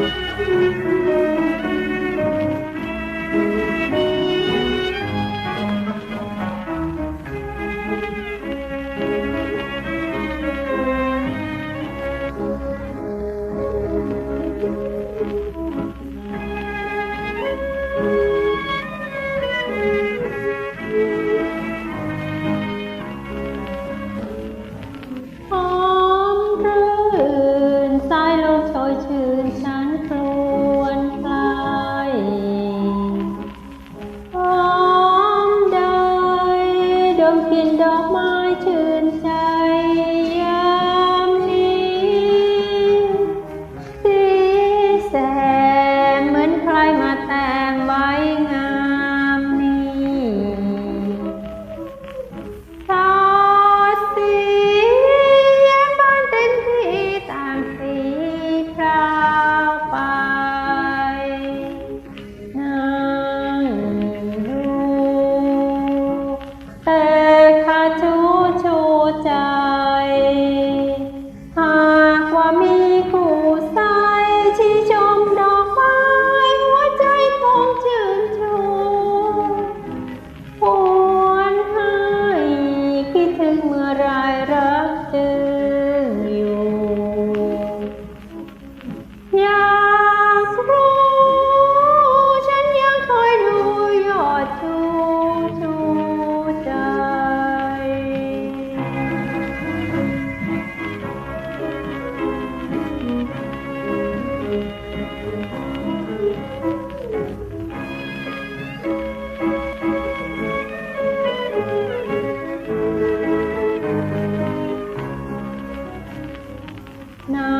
Música ามีคู่สายที่ชมดอกไม้หัวใจคงชื่นชมควรให้คิดถึงเมื่อไรเรา No.